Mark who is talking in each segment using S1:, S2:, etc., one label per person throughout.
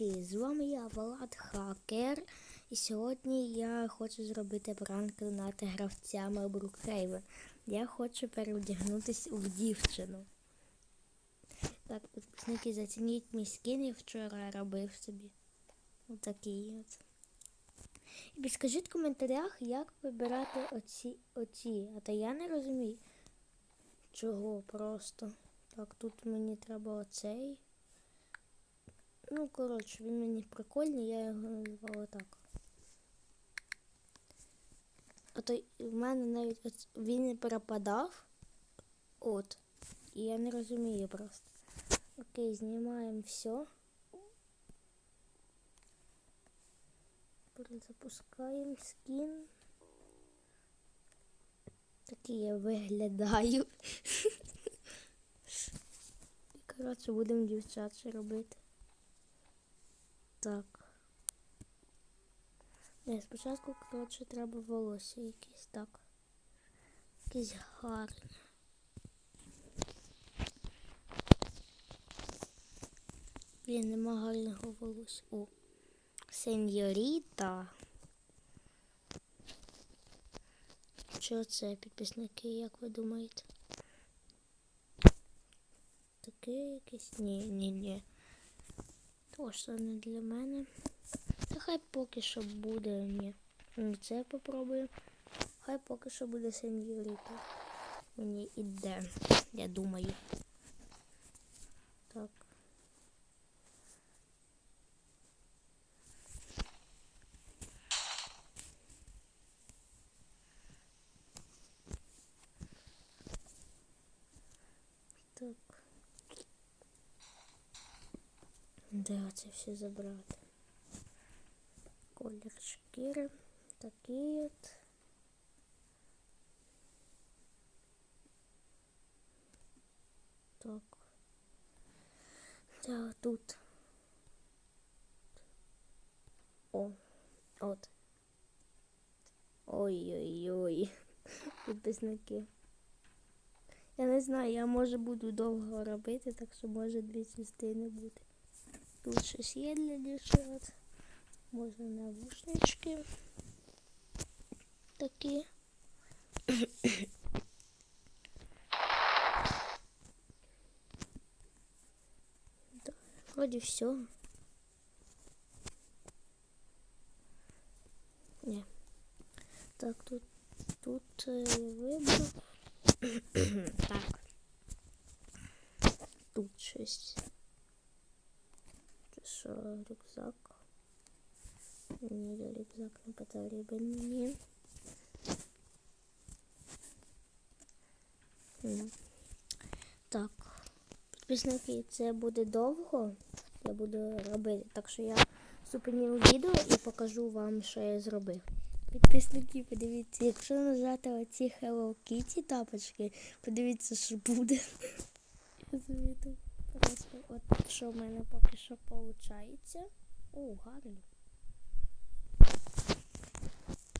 S1: підписники! З вами я Влад Хакер. І сьогодні я хочу зробити пранк над гравцями Брукхейвен. Я хочу переодягнутись у дівчину. Так, підписники, зацініть мій скін, я вчора робив собі. Отакий от. І підскажіть в коментарях, як вибирати оці, оці. А то я не розумію. Чого просто. Так, тут мені треба оцей. Ну, коротше, він мені прикольний, я його назвала так. А то в мене навіть оц- він не перепадав. От. І я не розумію просто. Окей, знімаємо все. Перезапускаємо скін. Такий я виглядаю. І, коротше, будемо дівчат робити. Так. Не, спочатку, коротше, треба волосся якісь так. Якісь гарні. Блін, нема гарного волосся. О, сеньоріта. Що це, підписники, як ви думаєте? Таке якесь? Ні, ні, ні. Точно не для мене. Та хай поки що буде. Ні. Ну, Це попробую. Хай поки що буде сеньоріта. Мені іде, я думаю. Так. Так. Де оце все забрати? Колір шкіри. Такий от. Так. Де тут? О, от. Ой-ой-ой. Підписники. Я не знаю, я може буду довго робити, так що може дві частини бути. Тут щось є для дівчат. Можна навушнички. Такі. Да, Вроде все. Не. Так, тут, тут е, вибрав. так. Тут щось. Що, рюкзак? Ні, рюкзак не потрібен мені. Так. Підписники, це буде довго. Я буду робити. Так що я зупиню відео і покажу вам, що я зробив. Підписники, подивіться, якщо нажати оці Hello Kitty тапочки, подивіться, що буде. Я просто от що в мене поки що виходить. О, гарно.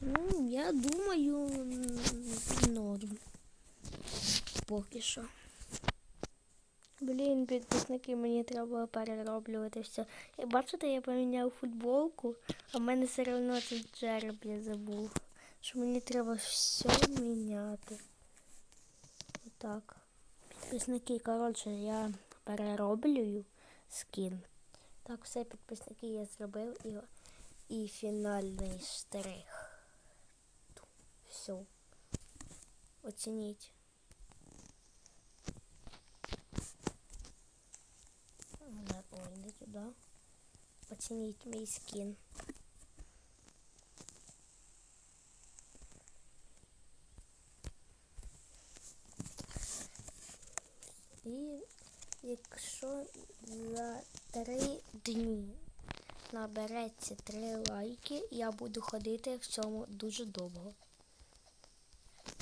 S1: Ну, я думаю, норм. Поки що. Блін, підписники, мені треба перероблювати все. І бачите, я поміняв футболку, а в мене все одно цей джереб я забув. Що мені треба все міняти. Отак. Підписники, коротше, я перероблюю скін. Так, все, підписники я зробив і, і фінальний штрих. Все. Оцініть. Ой, не туди. Оцініть мій скін. І якщо за три дні набереться три лайки, я буду ходити в цьому дуже довго.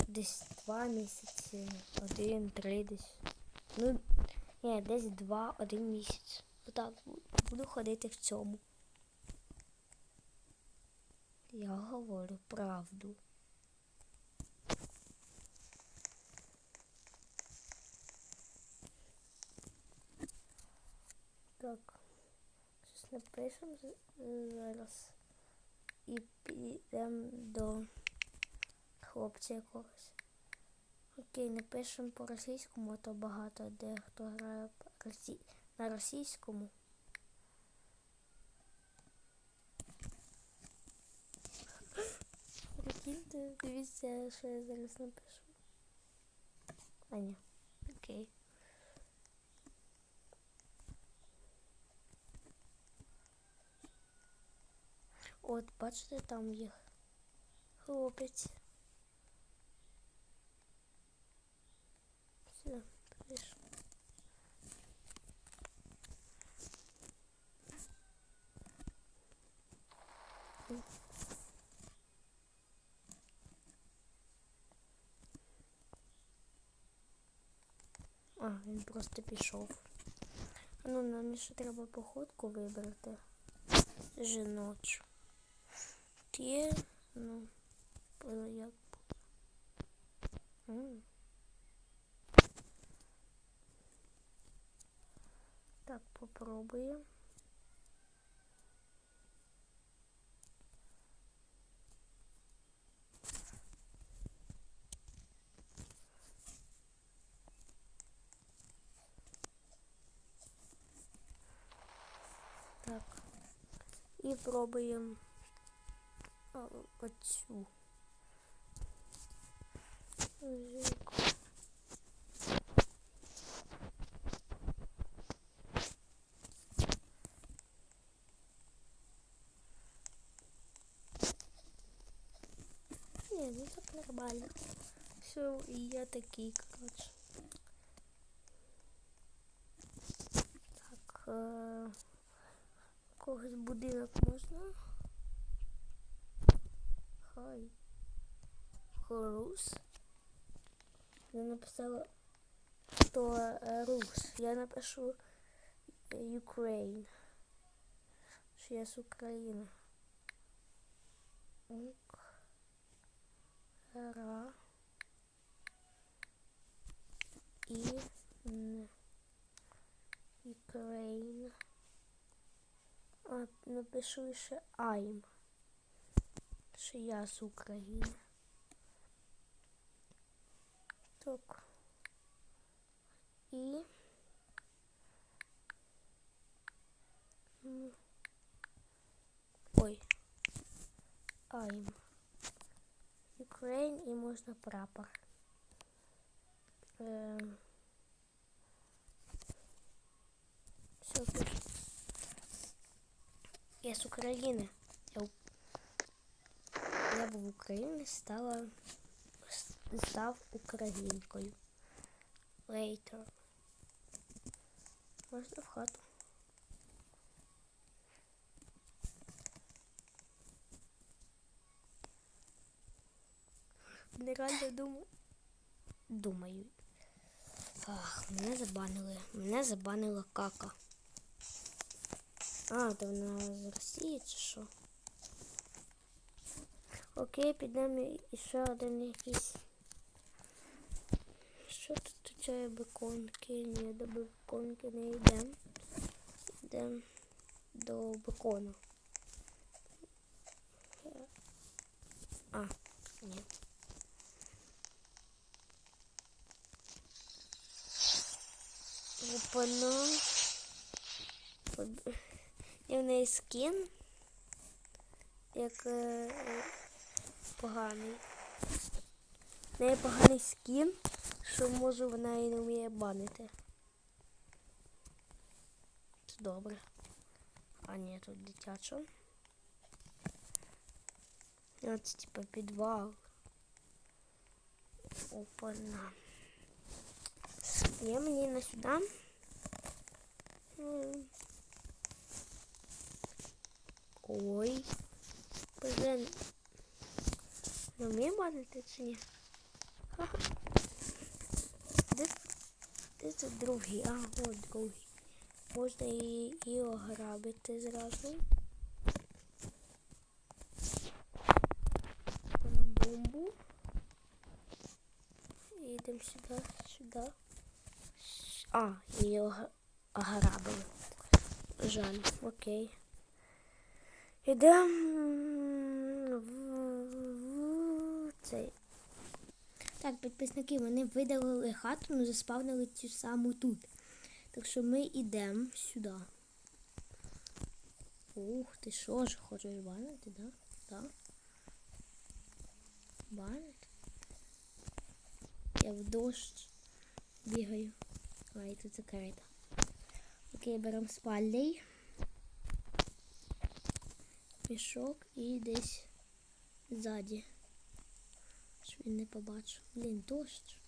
S1: Десь два місяці, один, три десь. Ну, ні, десь два, один місяць. Отак буду ходити в цьому. Я говорю правду. Так. напишемо з- зараз і підемо до хлопця якогось. Окей, напишемо по російському, а то багато де хто грає на російському. Дивіться, що я зараз напишу. А ні. Окей. От, бачите, там їх хлопець. Все, пишу. А, він просто пішов. А Ну, нам ще треба походку вибрати. Жіночу. Є, ну, було як буде. М. Так, попробуємо. Так. І пробуємо а, Не, ну так нормально. Все, и я такий, короче. Так, е, когось будинок можна? Хай. Рус. Я написала, что е, Рус. Я напишу е, Ukraine. Що я з України. Ук. Ра. І Н. Ukraine. А, напишу ще I'm. Що я з України. Так. І Ой. I'm. Ukraine і можна прапор. Ем. Все. Я з України. Я, у- я в Україні стала став українкою. Later. Можна в хату. Нереально думаю. Думаю. Ах, мене забанили. Мене забанила кака. А, то вона з Росії чи що? Окей, підемо ще один якийсь. Що тут включає беконки? Ні, до беконки не йдемо. Йдемо до бекону. А, ні. Опана. От- в неї скін. Як е, е, поганий. В неї поганий скін, що може вона і не вміє банити. Це добре. А ні, тут дитяча. Це типа підвал. Опана. Ні, мені на сюди. Ой. Блин. Не вміє банити чи ні? Ха-ха. Де, де це другий? А, от другий. Можна і, і ограбити зразу. На бомбу. І йдемо сюди, сюди. А, її ограбили. жаль. Окей. Ідемо в цей. Так, підписники, вони видалили хату, але заспавнили цю саму тут. Так що ми йдемо сюди. Ух, ти що ж, хочеш банити, да? Да? Банить? Я в дощ бігаю. А, і тут закрита. Окей, беремо спальний. Мішок і десь ззаді. Щоб він не побачив. Блін, дощ.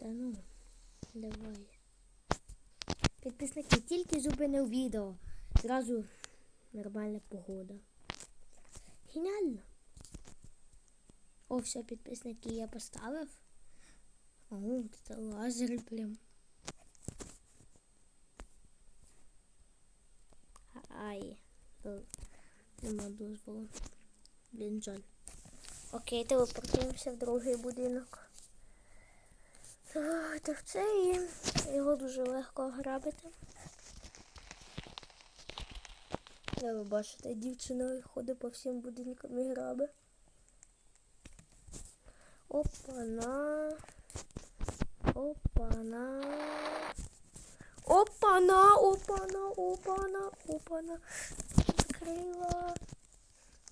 S1: Да ну, давай. Підписники тільки зупинив відео. Зразу нормальна погода. Геніально. О, все, підписники я поставив. О, це лазер прям. Ай, нема дозволу. Блін, жаль. Окей, телепортуємося в другий будинок. Давайте в це і його дуже легко грабити. Де ви бачите, дівчина ходить по всім будинкам і граби. Опана. Опана. Опана, опана, опана, опана. Закрила.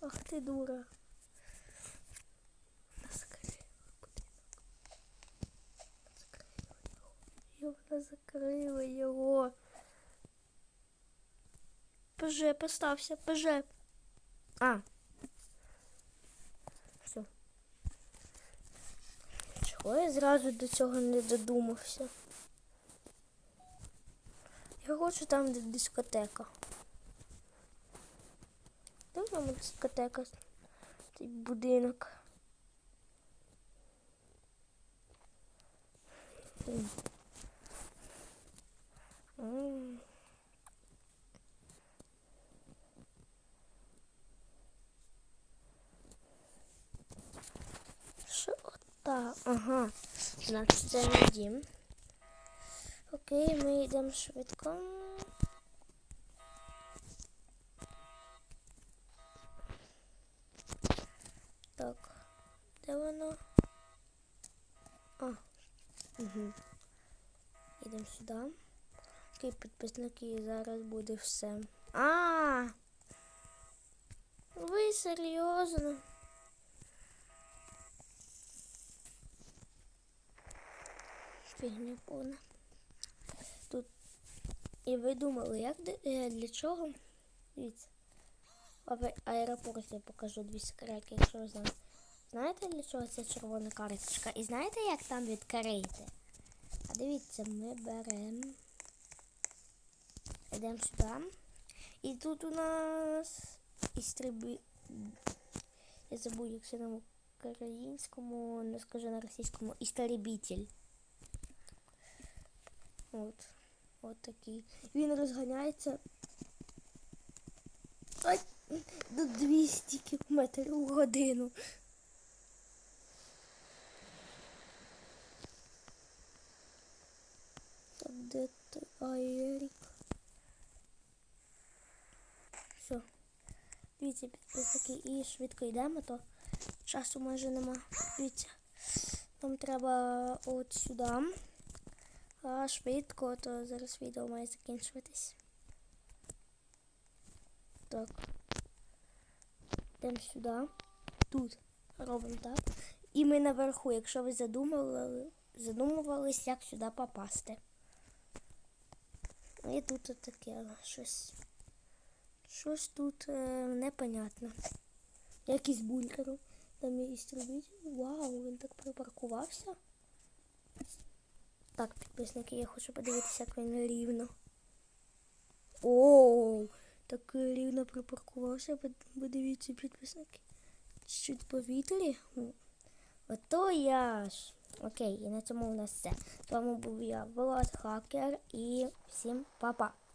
S1: Ах ти дура. Вона закрила будинок. І закрила його. ПЖ, постався, ПЖ. А. Все. Чого я зразу до цього не додумався? Я хочу там, де дискотека. Де там дискотека? Цей будинок. Що так? Ага. Значить, це не дім. Окей, ми йдемо швидко. Так. Де воно? А. Угу. Йдемо сюди. Окей, підписники, зараз буде все. А! Ви серйозно? Фігня повна. Тут. І ви думали, як е, для чого? Дивіться. Аеропорт я покажу дві секретки, якщо ви знаєте. Знаєте, для чого ця червона карточка? І знаєте, як там відкрити? А дивіться, ми беремо. Йдемо сюди. І тут у нас істребі... Я забув, як це на українському, не скажу на російському, істребітель. От. От такий. Він розганяється. Ай, до 200 км в годину. Де ти, Айрік? Все. Дивіться, підписники, і швидко йдемо, то часу майже нема. Дивіться. Нам треба от сюди. А швидко, то зараз відео має закінчуватись. Так. Йдемо сюди. Тут робимо так. І ми наверху, якщо ви задумували, задумувались, як сюди попасти. І тут таке щось. Щось тут е, непонятно. Якийсь бункер. Там є істребитель. Вау, він так припаркувався. Так, підписники, я хочу подивитися, як він рівно. Оу, так рівно припаркувався. Подивіться, підписники. чуть повітрі. Ото я ж. Окей, і на цьому у нас все. З вами був я, Влад Хакер, і всім па-па.